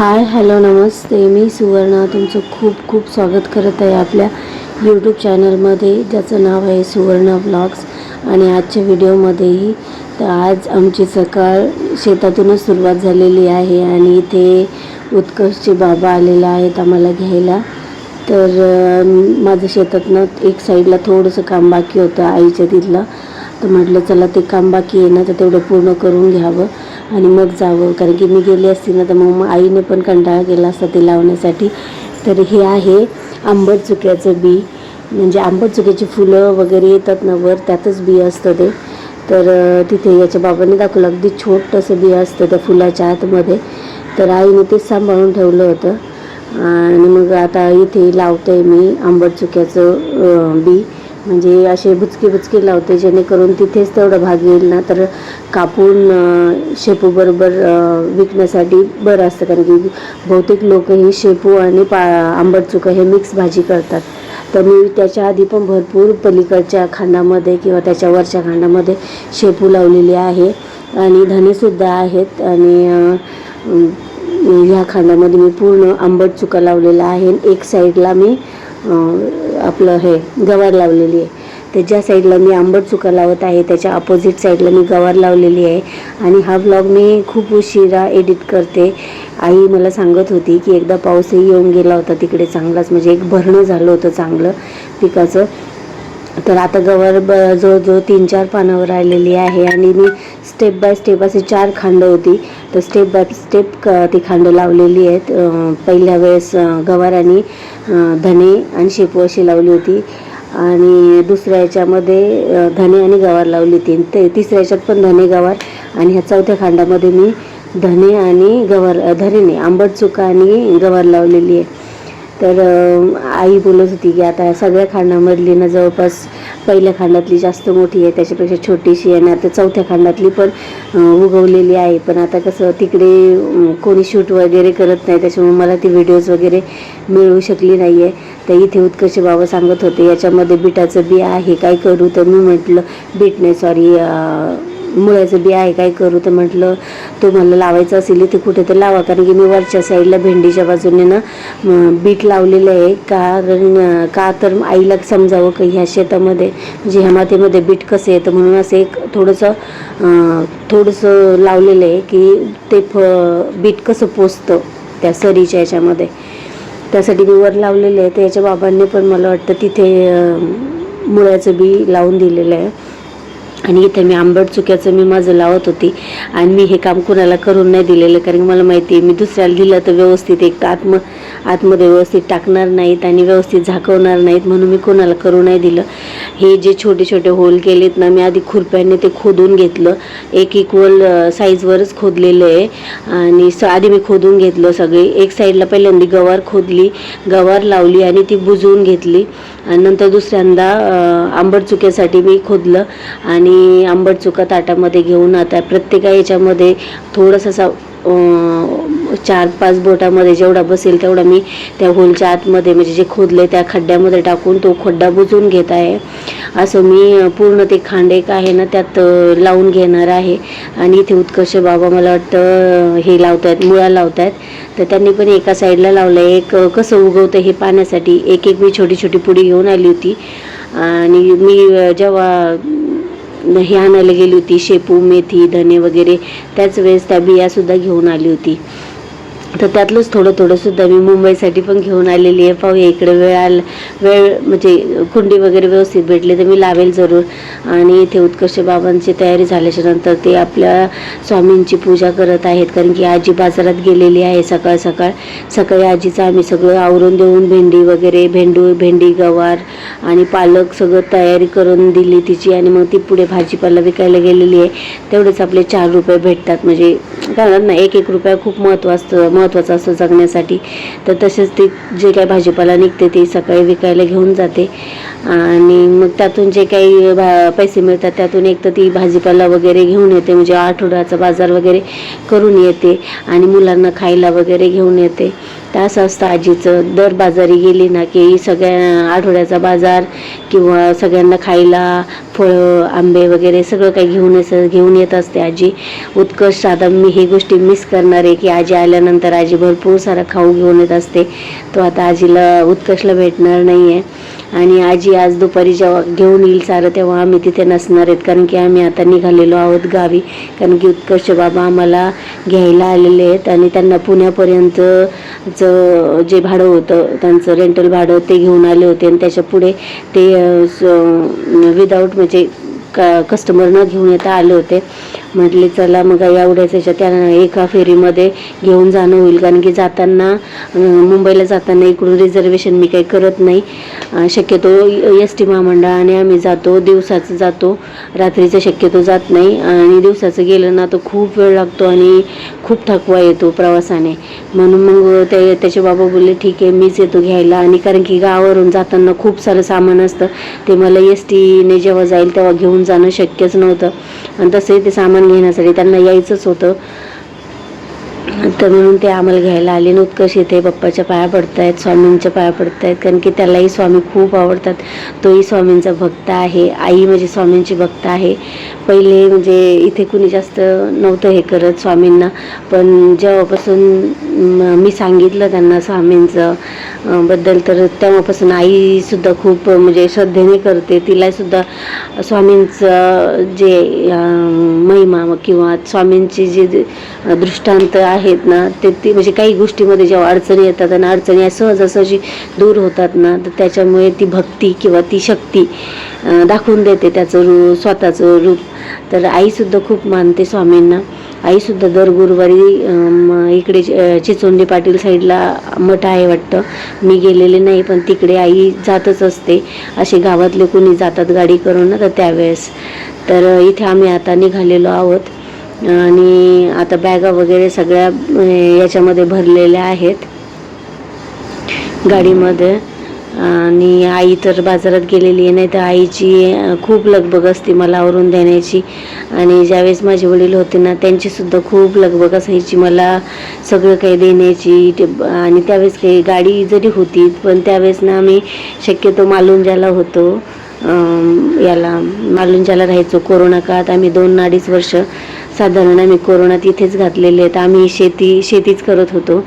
Hi hello नमस्ते. मी सुवर्णा. तुमचं खूप खूप स्वागत करत आहे आपल्या यूट्यूब चॅनलमध्ये ज्याचं नाव आहे सुवर्ण ब्लॉग्स आणि आजच्या व्हिडिओमध्येही तर आज आमची सकाळ शेतातूनच सुरुवात झालेली आहे आणि इथे उत्कर्षचे बाबा आलेला आहेत आम्हाला घ्यायला. तर माझ्या माझं शेतातनं एक साईडला थोडंसं काम बाकी होतं आईच्या तिथलं. तर म्हटलं चला ते काम बाकी आहे ना तर तेवढं पूर्ण करून घ्यावं. आणि मग जावं कारण की मी गेली असती ना तर मग आईने पण कंटाळा केला असता ते लावण्यासाठी. तर हे आहे आंबट चुक्याचं बी. म्हणजे आंबट चुक्याची फुलं वगैरे येतात ना वर त्यातच बी असतं ते. तर तिथे याच्या बाबांनी दाखवलं अगदी छोटंसं बी असतं त्या फुलाच्या आतमध्ये. तर आईने तेच सांभाळून ठेवलं होतं. आणि मग आता इथे लावते मी आंबट चुक्याचं बी. म्हणजे असे बुचकी बुचकी लावते जेणेकरून तिथेच तेवढं भाग येईल ना. तर कापून शेपूबरोबर विकण्यासाठी बरं असतं. कारण की बहुतेक लोक ही शेपू आणि पा आंबट चुका हे मिक्स भाजी करतात. तर मी त्याच्या आधी पण भरपूर पलीकडच्या खांडामध्ये किंवा त्याच्या वरच्या खांडामध्ये शेपू लावलेली आहे. आणि धनेसुद्धा आहेत. आणि ह्या खांडामध्ये मी पूर्ण आंबट चुका लावलेला आहे. एक साईडला मी आपलं हे गवार लावलेली आहे. तर ज्या साईडला मी आंबट चुका लावत आहे त्याच्या अपोजिट साईडला मी गवार लावलेली आहे. आणि हा ब्लॉग मी खूप उशिरा एडिट करते. आई मला सांगत होती की एकदा पाऊसही येऊन गेला होता तिकडे चांगलाच म्हणजे एक भरणं झालं होतं चांगलं पिकाचं. तर आता गवर ब जवळजवळ तीन चार पानावर राहिलेली आहे आणि मी स्टेप बाय स्टेप असे चार खांड होती. तर स्टेप बाय स्टेप क ती खांड लावलेली आहेत. पहिल्या वेळेस गवार आणि धने आणि शेपू अशी लावली होती. आणि दुसऱ्या याच्यामध्ये धने आणि गवार लावली होती. ते तिसऱ्या याच्यात पण धने गवार आणि ह्या चौथ्या खांडामध्ये मी धने आणि गवार धनेने आंबट चुका आणि गवार लावलेली आहे. तर आई बोलत होती की आता सगळ्या खांडामधली ना जवळपास पहिल्या खांडातली जास्त मोठी आहे त्याच्यापेक्षा छोटीशी आहे ना आता चौथ्या खांडातली पण उगवलेली आहे. पण आता कसं तिकडे कोणी शूट वगैरे करत नाही त्याच्यामुळे मला ती व्हिडिओज वगैरे मिळू शकली नाही आहे तर इथे उत्कर्ष बाबा सांगत होते याच्यामध्ये बिटाचं बी आहे काय करू? तर मी म्हटलं बीट नाही सॉरी मुळ्याचं बी आहे काय करू? तर म्हटलं तुम्हाला लावायचं असेल ते कुठे तर लावा. कारण की मी वरच्या साईडला भेंडीच्या बाजूने ना बीट लावलेलं आहे. कारण का तर आईला समजावं की ह्या शेतामध्ये? म्हणजे ह्या मातीमध्ये बीट कसं येतं? म्हणून असं एक थोडंसं थोडंसं लावलेलं आहे की ते फ बीट कसं पोचतं त्या सरीच्या याच्यामध्ये. त्यासाठी मी वर लावलेलं आहे. तर याच्या बाबांनी पण मला वाटतं तिथे मुळ्याचं बी लावून दिलेलं आहे. आणि इथे मी आंबट चुक्याचं मी माझं लावत होती. आणि मी हे काम कुणाला करून नाही दिलेलं कारण की मला माहिती आहे मी दुसऱ्याला दिलं तर व्यवस्थित एक आत्म आतमध्ये व्यवस्थित टाकणार नाहीत आणि व्यवस्थित झाकवणार नाहीत म्हणून मी कोणाला करू नाही दिलं. हे जे छोटे छोटे होल केलेत ना मी आधी खुरप्याने ते खोदून घेतलं. एक इक्वल साईजवरच खोदलेलं आहे. आणि स आधी मी खोदून घेतलं सगळी. एक साईडला पहिल्यांदा गवार खोदली गवार लावली आणि ती बुजवून घेतली. आणि नंतर दुसऱ्यांदा आंबटचुक्यासाठी आंबट चुक्यासाठी मी खोदलं आणि आंबट चुका ताटामध्ये घेऊन आता प्रत्येका याच्यामध्ये थोडंसं असा चार पाच बोटामध्ये जेवढा बसेल तेवढा मी त्या होलच्या आतमध्ये म्हणजे जे खोदले त्या खड्ड्यामध्ये टाकून तो खड्डा बुजवून घेत आहे. असं मी पूर्ण ते खांड एक आहे ना त्यात लावून घेणार आहे. आणि इथे उत्कर्ष बाबा मला वाटतं हे लावत आहेत मुळा लावत आहेत तर त्यांनी पण एका साईडला लावलं आहे एक कसं उगवतं हे पाहण्यासाठी एक एक मी छोटी छोटी पुडी घेऊन आली होती. आणि मी जेव्हा हे आणायला गेली होती शेपू मेथी धने वगैरे त्याच वेळेस त्या बियासुद्धा घेऊन आली होती. तर त्यातलंच थोडं थोडंसुद्धा मी मुंबईसाठी पण घेऊन आलेली आहे. पाहूया इकडे वेळ आला वेळ म्हणजे कुंडी वगैरे व्यवस्थित भेटली तर मी लावेल जरूर. आणि इथे उत्कर्ष बाबांची तयारी झाल्याच्यानंतर ते आपल्या स्वामींची पूजा करत आहेत. कारण की आजी बाजारात गेलेली आहे सकाळ सकाळ. सकाळी आजीचं आम्ही सगळं आवरून देऊन भेंडी वगैरे भेंडू भेंडी गवार आणि पालक सगळं तयारी करून दिली तिची. आणि मग ती पुढे भाजीपाला विकायला गेलेली आहे. तेवढेच आपले चार रुपये भेटतात. म्हणजे कारण ना एक एक रुपया खूप महत्त्व असतं महत्त्वाचं असतं जगण्यासाठी. तर तसेच ते जे काही भाजीपाला निघते ते सकाळी विकायला घेऊन जाते. आणि मग त्यातून जे काही भा पैसे मिळतात त्यातून एक तर ती भाजीपाला वगैरे घेऊन येते. म्हणजे आठवड्याचा बाजार वगैरे करून येते. आणि मुलांना खायला वगैरे घेऊन येते. तर असतं आजीचं दर बाजारी गेली ना की सगळ्या आठवड्याचा बाजार किंवा सगळ्यांना खायला फळं आंबे वगैरे सगळं काही घेऊन येस घेऊन येत असते आजी. उत्कर्ष आता मी ही गोष्टी मिस करणार आहे की आजी आल्यानंतर आजी भरपूर सारा खाऊ घेऊन येत असते. तो आता आजीला उत्कर्षला भेटणार नाही आहे आणि आजी आज दुपारी जेव्हा घेऊन येईल सारं तेव्हा आम्ही तिथे नसणार आहेत. कारण की आम्ही आता निघालेलो आहोत गावी. कारण की उत्कर्ष बाबा आम्हाला घ्यायला आलेले आहेत आणि त्यांना पुण्यापर्यंत त्यांचं जे भाडं होतं त्यांचं रेंटल भाडं ते घेऊन आले होते आणि त्याच्या पुढे ते विदाऊट म्हणजे का कस्टमर न घेऊन येता आले होते. म्हटले चला मग एवढ्याच याच्या त्या एका फेरीमध्ये घेऊन जाणं होईल. कारण की जाताना मुंबईला जाताना इकडून रिझर्वेशन मी काही करत नाही. शक्यतो एस टी महामंडळ आणि आम्ही जातो दिवसाचं जातो. रात्रीचं शक्यतो जात नाही आणि दिवसाचं गेलं ना तर खूप वेळ लागतो आणि खूप थकवा येतो प्रवासाने. म्हणून मग ते त्याचे बाबा बोलले ठीक आहे मीच येतो घ्यायला. आणि कारण की गावावरून जाताना खूप सारं सामान असतं. ते मला एस टीने जेव्हा जाईल तेव्हा घेऊन जाणं शक्यच नव्हतं. आणि तसंही ते सामान घेण्यासाठी त्यांना यायचंच होतं. तर म्हणून ते आम्हाला घ्यायला आले आणि उत्कर्ष इथे बाप्पाच्या पाया पडतायत स्वामींच्या पाया पडतायत कारण की त्यालाही स्वामी खूप आवडतात. तोही स्वामींचा भक्त आहे आई म्हणजे स्वामींची भक्त आहे. पहिले म्हणजे इथे कुणी जास्त नव्हतं हे करत स्वामींना पण जेव्हापासून मी सांगितलं त्यांना स्वामींचं बद्दल तर तेव्हापासून आईसुद्धा खूप म्हणजे श्रद्धेने करते. तिलासुद्धा स्वामींचं जे महिमा किंवा स्वामींची जे दृष्टांत आहे आहेत ना ते ती म्हणजे काही गोष्टीमध्ये जेव्हा अडचणी येतात आणि अडचणी सहजासहजी दूर होतात ना तर त्याच्यामुळे ती भक्ती किंवा ती शक्ती दाखवून देते त्याचं रू स्वतःचं रूप. तर आईसुद्धा खूप मानते स्वामींना. आईसुद्धा दर गुरुवारी इकडे अं, चिचोंडी पाटील साईडला मठ आहे वाटतं. मी गेलेले नाही पण तिकडे आई जातच असते. असे गावातले कोणी जातात गाडी करून ना तर त्यावेळेस. तर इथे आम्ही आता निघालेलो आहोत. आणि आता बॅगा वगैरे सगळ्या याच्यामध्ये भरलेल्या आहेत. गाडीमध्ये. आणि आई तर बाजारात गेलेली आहे नाही तर आईची खूप लगबग असते मला आवरून देण्याची. आणि ज्यावेळेस माझे वडील होते ना त्यांचीसुद्धा खूप लगबग असायची मला सगळं काही देण्याची. ते- आणि त्यावेळेस काही गाडी जरी होती पण त्यावेळेस ना आम्ही शक्यतो मालुंजाला होतो. याला मालुंजाला राहायचो. कोरोना काळात आम्ही दोन अडीच वर्ष साधारण आम्ही कोरोनात इथेच घातलेले आहेत. आम्ही शेती शेतीच करत होतो.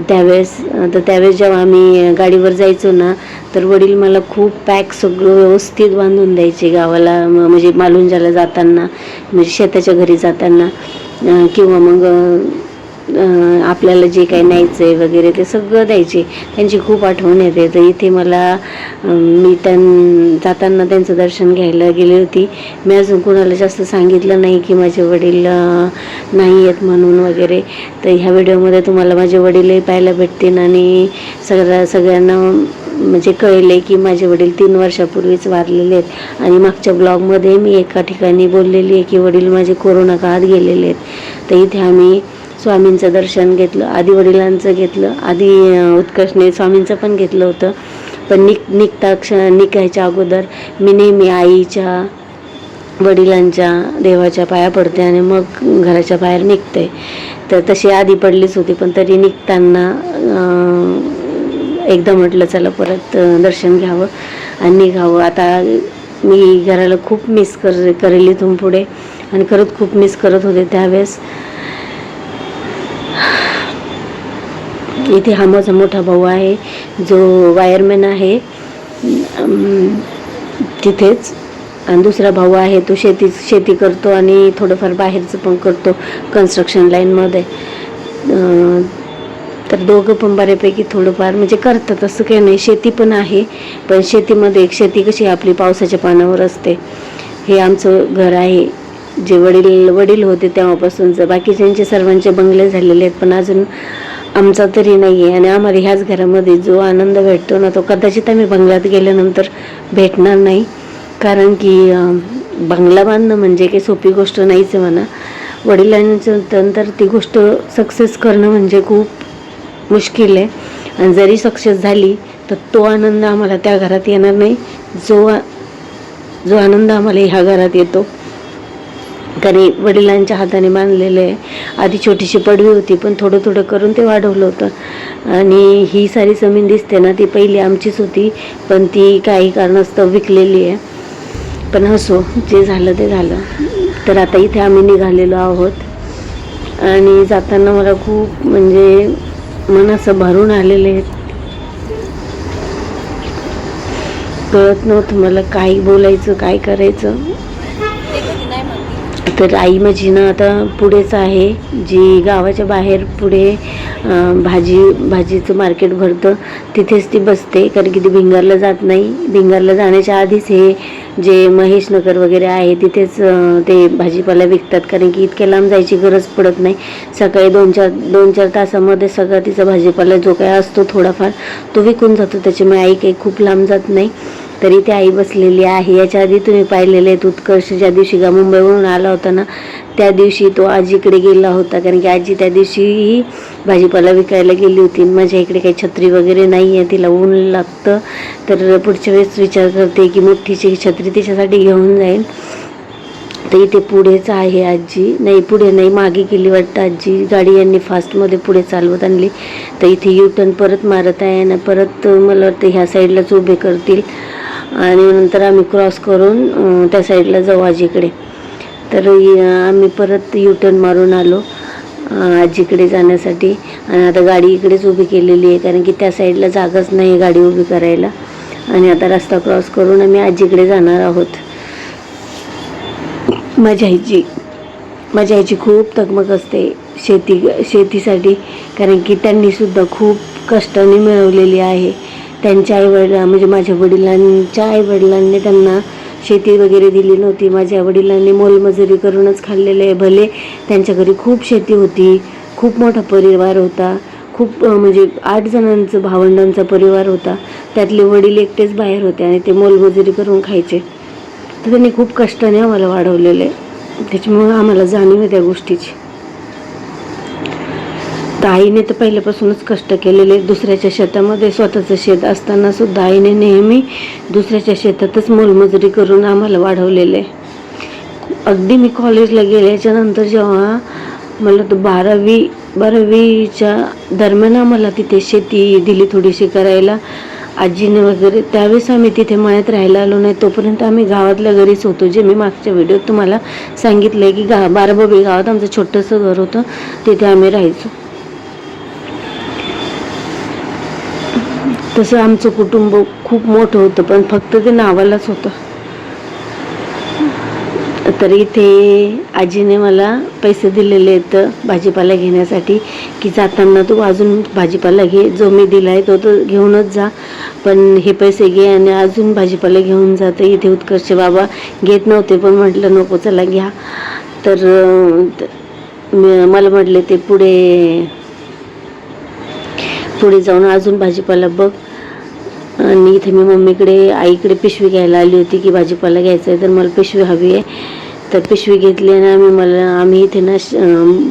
त्यावेळेस तर त्यावेळेस जेव्हा आम्ही गाडीवर जायचो ना तर वडील मला खूप पॅक सगळं व्यवस्थित बांधून द्यायचे गावाला म- म्हणजे मालुंजाला जाताना म्हणजे शेताच्या घरी जाताना किंवा मग आपल्याला जे काही न्यायचं आहे वगैरे ते सगळं द्यायचे. त्यांची खूप आठवण येते. तर इथे मला मी त्यां जाताना त्यांचं दर्शन घ्यायला गेली होती. मी अजून कोणाला जास्त सांगितलं नाही की माझे वडील नाही आहेत म्हणून वगैरे. तर ह्या व्हिडिओमध्ये तुम्हाला माझे वडीलही पाहायला भेटतील आणि सगळ्या सगळ्यांना म्हणजे कळले की माझे वडील तीन वर्षापूर्वीच वारलेले आहेत. आणि मागच्या ब्लॉगमध्ये मी एका ठिकाणी बोललेली आहे की वडील माझे कोरोना काळात गेलेले आहेत. तर इथे आम्ही स्वामींचं दर्शन घेतलं आधी वडिलांचं घेतलं आधी उत्कर्षने स्वामींचं पण घेतलं होतं. पण निक निघता क्ष निघायच्या अगोदर मी नेहमी आईच्या वडिलांच्या देवाच्या पाया पडते आणि मग घराच्या बाहेर निघते. तर तशी आधी पडलीच होती पण तरी निघताना एकदा म्हटलं चला परत दर्शन घ्यावं आणि निघावं. आता मी घराला खूप मिस कर करेल इथून पुढे आणि खरंच खूप मिस करत होते त्यावेळेस. इथे हा माझा मोठा भाऊ आहे जो वायरमॅन आहे. तिथेच. आणि दुसरा भाऊ आहे तो शेती शेती करतो आणि थोडंफार बाहेरचं पण करतो कन्स्ट्रक्शन लाईनमध्ये तर दोघं पण बऱ्यापैकी थोडंफार म्हणजे करतात असं काही नाही. शेती पण आहे पण शेतीमध्ये एक शेती कशी आपली पावसाच्या पाण्यावर असते. हे आमचं घर आहे. जे वडील वडील होते तेव्हापासूनचं. बाकीच्यांचे सर्वांचे बंगले झालेले आहेत पण अजून आमचा तरी नाही आहे आणि आम्हाला ह्याच घरामध्ये जो आनंद भेटतो ना तो कदाचित आम्ही बंगल्यात गेल्यानंतर भेटणार नाही. कारण की बंगला बांधणं म्हणजे काही सोपी गोष्ट नाहीच आहे म्हणा. वडिलांच्या नंतर ती गोष्ट सक्सेस करणं म्हणजे खूप मुश्किल आहे. आणि जरी सक्सेस झाली तर तो आनंद आम्हाला त्या घरात येणार नाही. जो जो आनंद आम्हाला ह्या घरात येतो. त्याने वडिलांच्या हाताने बांधलेलं आहे आधी छोटीशी पडवी होती पण थोडं थोडं करून ते वाढवलं होतं. आणि ही सारी जमीन दिसते ना ती पहिली आमचीच होती पण ती काही कारणास्तव विकलेली आहे. पण असो जे झालं ते झालं. तर आता इथे आम्ही निघालेलो आहोत. आणि जाताना मला खूप म्हणजे मन असं भरून आलेलं आहे. कळत नव्हतं मला काही बोलायचं काय करायचं. तर आई माझी ना आता पुढेच आहे. जी गावाच्या बाहेर पुढे भाजी भाजीचं मार्केट भरतं तिथेच ती बसते. कारण की ती भिंगारला जात नाही. भिंगारला जाण्याच्या आधीच हे जे महेश नगर वगैरे आहे तिथेच ते भाजीपाला विकतात. कारण की इतक्या लांब जायची गरज पडत नाही. सकाळी दोन चार दोन चार तासामध्ये सगळा तिचा भाजीपाला जो काय असतो थोडाफार तो विकून जातो. त्याच्यामुळे आई काही खूप लांब जात नाही. तरी ते आई बसलेली आहे. याच्या आधी तुम्ही पाहिलेले आहेत उत्कर्ष ज्या दिवशी गा मुंबईवरून आला होता ना त्या दिवशी तो आजीकडे गेला होता. कारण की आजी त्या दिवशीही भाजीपाला विकायला गेली होती. माझ्या इकडे काही छत्री वगैरे नाही आहे तिला ऊन लागतं. तर पुढच्या वेळेस विचार करते की मोठीची छत्री तिच्यासाठी घेऊन जाईल. तर इथे पुढेच आहे आजी. नाही पुढे नाही मागे गेली वाटतं आजी. गाडी यांनी फास्टमध्ये पुढे चालवत आणली. तर इथे यू टर्न परत मारत आहे आणि परत मला वाटतं ह्या साईडलाच उभे करतील. आणि नंतर आम्ही क्रॉस करून त्या साईडला जाऊ आजीकडे. तर आम्ही परत युटर्न मारून आलो आजीकडे जाण्यासाठी. आणि आता गाडी इकडेच उभी केलेली आहे कारण की त्या साईडला जागाच नाही गाडी उभी करायला. आणि आता रस्ता क्रॉस करून आम्ही आजीकडे जाणार आहोत. माझ्या आईची माझ्या आईची खूप तगमग असते शेती शेतीसाठी कारण की त्यांनीसुद्धा खूप कष्टाने मिळवलेली आहे. त्यांच्या आईवडिला म्हणजे माझ्या वडिलांच्या आईवडिलांनी त्यांना शेती वगैरे दिली नव्हती. माझ्या वडिलांनी मोलमजुरी करूनच खाल्लेले आहे. भले त्यांच्या घरी खूप शेती होती खूप मोठा परिवार होता खूप म्हणजे आठ जणांचं भावंडांचा परिवार होता. त्यातले वडील एकटेच बाहेर होते आणि ते मोलमजुरी करून खायचे. तर त्यांनी खूप कष्टाने आम्हाला वाढवलेलं. आहे त्याच्यामुळं आम्हाला जाणीव आहे त्या गोष्टीची. तर आईने तर पहिल्यापासूनच कष्ट केलेले दुसऱ्याच्या शेतामध्ये स्वतःचं शेत असताना सुद्धा आईने नेहमी दुसऱ्याच्या शेतातच मोलमजुरी करून आम्हाला वाढवलेलं. आहे अगदी मी कॉलेजला गेल्याच्यानंतर जेव्हा मला तो बारावी बारावीच्या दरम्यान आम्हाला तिथे शेती दिली थोडीशी करायला. आजीने वगैरे त्यावेळेस आम्ही तिथे मळ्यात राहायला आलो नाही. तोपर्यंत आम्ही गावातल्या घरीच होतो. जे मी मागच्या व्हिडिओत तुम्हाला सांगितलं आहे की गा बाराबाबी गावात आमचं छोटंसं घर होतं. तिथे आम्ही राहायचो. तसं आमचं कुटुंब खूप मोठं होतं पण फक्त ते नावालाच होतं. तर इथे आजीने मला पैसे दिलेले आहेत भाजीपाला घेण्यासाठी की जाताना तू अजून भाजीपाला घे जो मी दिला आहे तो तर घेऊनच जा. पण हे पैसे घे आणि अजून भाजीपाला घेऊन जाते इथे उत्कर्ष बाबा घेत नव्हते पण म्हटलं नको चला घ्या. तर मला म्हटले ते पुढे पुढे जाऊन अजून भाजीपाला बघ. आणि इथे मी मम्मीकडे आईकडे पिशवी घ्यायला आली होती की भाजीपाला घ्यायचा आहे तर मला पिशवी हवी आहे. तर पिशवी घेतली आणि आम्ही मला आम्ही इथे ना श-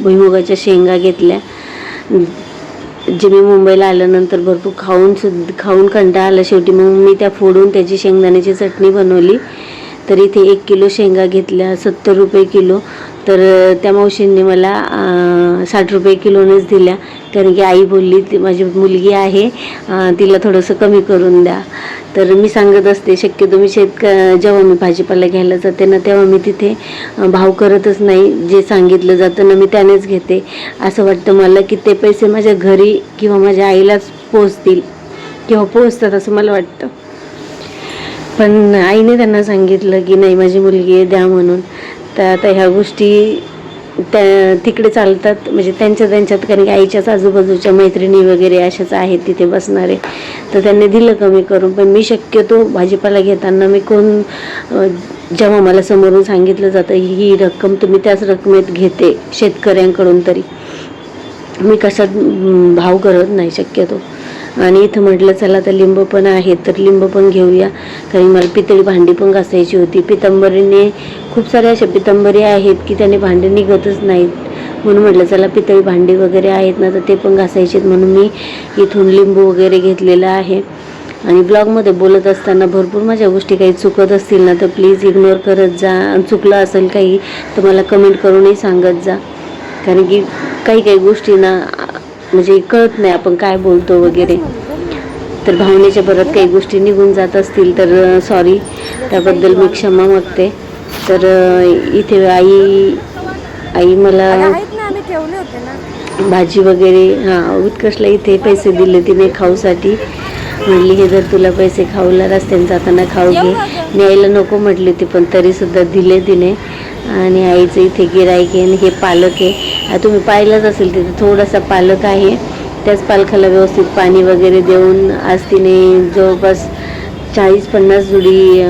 भुईमुगाच्या शेंगा घेतल्या. जे मी मुंबईला आल्यानंतर भरपूर खाऊन सुद्धा खाऊन कंटाळा आला. शेवटी मग मी त्या फोडून त्याची शेंगदाण्याची चटणी बनवली. तर इथे एक किलो शेंगा घेतल्या सत्तर रुपये किलो. तर त्या मावशींनी मला साठ रुपये किलोनेच दिल्या. कारण की आई बोलली ती माझी मुलगी आहे तिला थोडंसं कमी करून द्या. तर मी सांगत असते शक्यतो मी शेतक जेव्हा मी भाजीपाला घ्यायला जाते ना तेव्हा मी तिथे भाव करतच नाही. जे सांगितलं जातं ना मी त्यानेच घेते. असं वाटतं मला की ते पैसे माझ्या घरी किंवा माझ्या आईलाच पोचतील किंवा पोचतात असं मला वाटतं. पण आईने त्यांना सांगितलं की नाही माझी मुलगी आहे द्या म्हणून. तर आता ह्या गोष्टी त्या तिकडे चालतात. म्हणजे त्यांच्या त्यांच्यात कारण की आईच्याच आजूबाजूच्या मैत्रिणी वगैरे अशाच आहेत तिथे बसणारे. तर त्यांनी दिलं कमी करून. पण मी शक्यतो भाजीपाला घेताना मी कोण जेव्हा मला समोरून सांगितलं जातं ही रक्कम तुम्ही त्याच रकमेत घेते शेतकऱ्यांकडून तरी. मी कशात भाव करत नाही शक्यतो. आणि इथं म्हटलं चला तर लिंब पण आहे तर लिंब पण घेऊया. कारण मला पितळी भांडी पण घासायची होती. पितंबरीने खूप साऱ्या अशा पितंबरी आहेत की त्याने भांडी निघतच नाहीत. म्हणून म्हटलं चला पितळी भांडी वगैरे आहेत ना तर ते पण घासायचे म्हणून मी इथून लिंबू वगैरे घेतलेलं आहे. आणि ब्लॉगमध्ये बोलत असताना भरपूर माझ्या गोष्टी काही चुकत असतील ना तर प्लीज इग्नोर करत जा. आणि चुकलं असेल काही तर मला कमेंट करूनही सांगत जा. कारण की काही काही गोष्टी ना म्हणजे कळत नाही आपण काय बोलतो वगैरे. तर भावनेच्या परत काही गोष्टी निघून जात असतील तर सॉरी त्याबद्दल मी क्षमा मागते. तर इथे आई आई मला भाजी वगैरे हां उत्कर्षला इथे पैसे दिले तिने खाऊसाठी. म्हणली हे जर तुला पैसे खाऊला रस्त्याने जाताना खाऊ घे. न्यायला नको म्हटली ती पण तरीसुद्धा दिले तिने. आणि आईचं इथे गिराईक आहे आणि हे पालक आहे. तुम्ही पाहिलंच असेल तिथे थोडासा पालक आहे. त्याच पालखाला व्यवस्थित पाणी वगैरे देऊन आज तिने जवळपास चाळीस पन्नास जुडी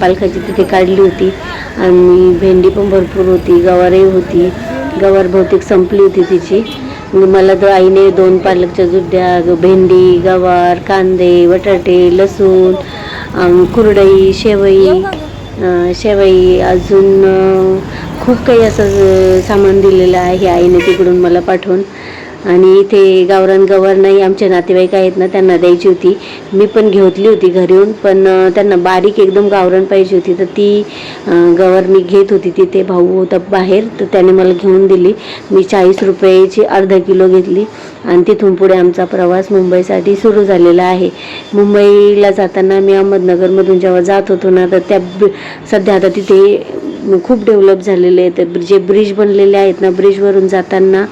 पालखाची तिथे काढली होती. आणि भेंडी पण भरपूर होती गवारही होती. गवार बहुतेक संपली होती तिची. म्हणजे मला तर आईने दोन पालकच्या जुड्या ग- भेंडी गवार कांदे बटाटे लसूण कुरडई शेवई शेवई अजून खूप काही असं सामान दिलेलं आहे आईने तिकडून मला पाठवून. आणि इथे गावरान गवार आमच्या आमचे नातेवाईक आहेत ना त्यांना द्यायची होती. मी पण घेतली होती घरी पण त्यांना बारीक एकदम गावरान पाहिजे होती. तर ती अं, गवार मी घेत होती तिथे भाऊ होता बाहेर तर त्याने मला घेऊन दिली. मी चाळीस रुपयाची अर्धा किलो घेतली. आणि तिथून पुढे आमचा प्रवास मुंबईसाठी सुरू झालेला आहे. मुंबईला जाताना मी अहमदनगरमधून जेव्हा जात होतो ना तर त्या सध्या आता तिथे खूप डेव्हलप झालेले आहेत. तर जे ब्रिज बनलेले आहेत ना ब्रिजवरून जाताना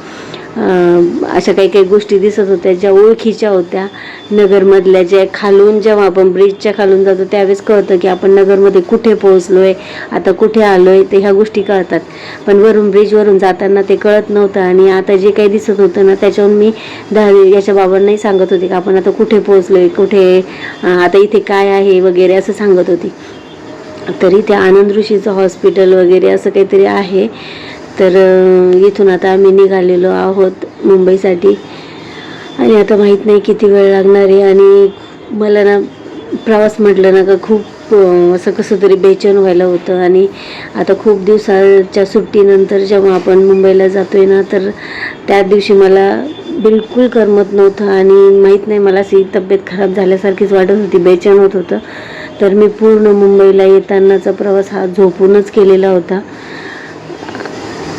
अशा काही काही गोष्टी दिसत होत्या ज्या ओळखीच्या होत्या. नगरमधल्या ज्या खालून जेव्हा आपण ब्रिजच्या खालून जातो त्यावेळेस कळतं की आपण नगरमध्ये कुठे पोहोचलो आहे आता कुठे आलो आहे ते ह्या गोष्टी कळतात. पण वरून ब्रिजवरून जाताना ते कळत नव्हतं आणि आता जे काही दिसत होतं ना त्याच्यावरून मी दहावी याच्या बाबांनाही सांगत होते की आपण आता कुठे पोहोचलो आहे कुठे आता इथे काय आहे वगैरे असं सांगत होती. तरी त्या आनंद ऋषीचं हॉस्पिटल वगैरे असं काहीतरी आहे. तर इथून आता आम्ही निघालेलो आहोत मुंबईसाठी. आणि आता माहीत नाही किती वेळ लागणार आहे आणि मला ना प्रवास म्हटलं ना का खूप असं कसं तरी बेचैन व्हायला होतं. आणि आता खूप दिवसाच्या सुट्टीनंतर जेव्हा आपण मुंबईला जातो आहे ना तर त्या दिवशी मला बिलकुल करमत नव्हतं. आणि माहीत नाही मला अशी तब्येत खराब झाल्यासारखीच वाटत होती बेचैन होत होतं. तर मी पूर्ण मुंबईला येतानाचा प्रवास हा झोपूनच केलेला होता.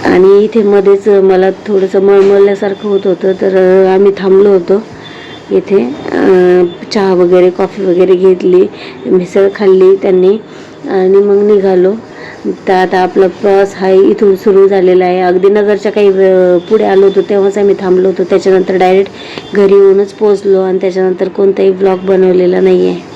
आणि इथे मध्येच मला थोडंसं मळमळल्यासारखं होत होतं तर आम्ही थांबलो होतो इथे. चहा वगैरे कॉफी वगैरे घेतली मिसळ खाल्ली त्यांनी आणि मग निघालो. तर आता आपला प्रवास हा इथून सुरू झालेला आहे. अगदी नगरच्या काही पुढे आलो होतो तेव्हाच आम्ही थांबलो होतो. त्याच्यानंतर डायरेक्ट घरी येऊनच पोचलो आणि त्याच्यानंतर कोणताही ब्लॉग बनवलेला नाही आहे